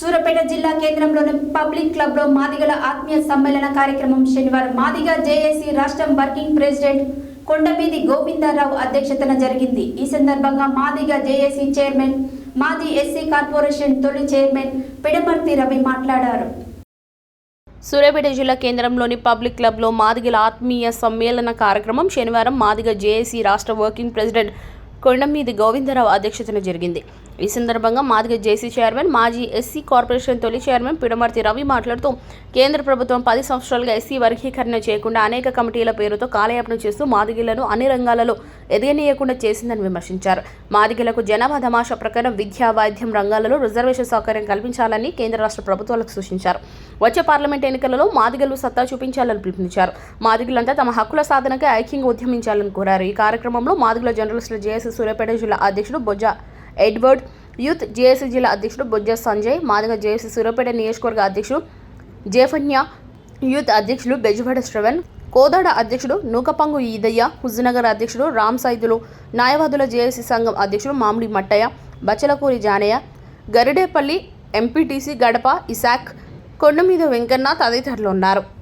సూరపేట జిల్లా కేంద్రంలోని పబ్లిక్ క్లబ్లో మాదిగల ఆత్మీయ సమ్మేళన కార్యక్రమం శనివారం మాదిగ జేఏసీ రాష్ట్రం వర్కింగ్ ప్రెసిడెంట్ కొండమీది గోవిందరావు అధ్యక్షతన జరిగింది. ఈ సందర్భంగా మాదిగ జేఏసీ చైర్మన్ మాజీ ఎస్సీ కార్పొరేషన్ తొలి చైర్మన్ పిడమర్తి రవి మాట్లాడారు. సూర్యాపేట జిల్లా కేంద్రంలోని పబ్లిక్ క్లబ్లో మాదిగల ఆత్మీయ సమ్మేళన కార్యక్రమం శనివారం మాదిగ జేఏసీ రాష్ట్ర వర్కింగ్ ప్రెసిడెంట్ కొండమీది గోవిందరావు అధ్యక్షతన జరిగింది. ఈ సందర్భంగా మాదిగ జేసీ చైర్మన్ మాజీ ఎస్సీ కార్పొరేషన్ తొలి చైర్మన్ పిడమర్తి రవి మాట్లాడుతూ కేంద్ర ప్రభుత్వం పది సంవత్సరాలుగా ఎస్సీ వర్గీకరణ చేయకుండా అనేక కమిటీల పేరుతో కాలయాపన చేస్తూ మాదిగిలను అన్ని రంగాలలో ఎదగనీయకుండా చేసిందని విమర్శించారు. మాదిగలకు జనాభా తమాషా ప్రకారం విద్యా వైద్యం రంగాలలో రిజర్వేషన్ సౌకర్యం కల్పించాలని కేంద్ర రాష్ట్ర ప్రభుత్వాలకు సూచించారు. వచ్చే పార్లమెంట్ ఎన్నికలలో మాదిగలు సత్తా చూపించాలని పిలుపునిచ్చారు. మాదిగలంతా తమ హక్కుల సాధనకై ఐక్యంగా ఉద్యమించాలని కోరారు. ఈ కార్యక్రమంలో మాదిగల జర్నలిస్టుల జేఎస్ సూర్యాపేట జిల్లా అధ్యక్షుడు బొజ్జ ఎడ్వర్డ్ యూత్ జేఏసీ జిల్లా అధ్యక్షుడు బొజ్జ సంజయ్ మాదిగ జేఏసీ సూర్యాపేట నియోజకవర్గ అధ్యక్షుడు జేఫన్య యూత్ అధ్యక్షులు బెజవాడ శ్రవణ్ కోదాడ అధ్యక్షుడు నూకపంగు ఈదయ్య హుజనగర్ అధ్యక్షుడు రామ్ సైదులు న్యాయవాదుల జేఏసీ సంఘం అధ్యక్షుడు మామిడి మట్టయ్య బచ్చలకూరి జానయ్య గరిడేపల్లి ఎంపీటీసీ గడప ఇసాక్ కొండమీద వెంకన్న తదితరులు ఉన్నారు.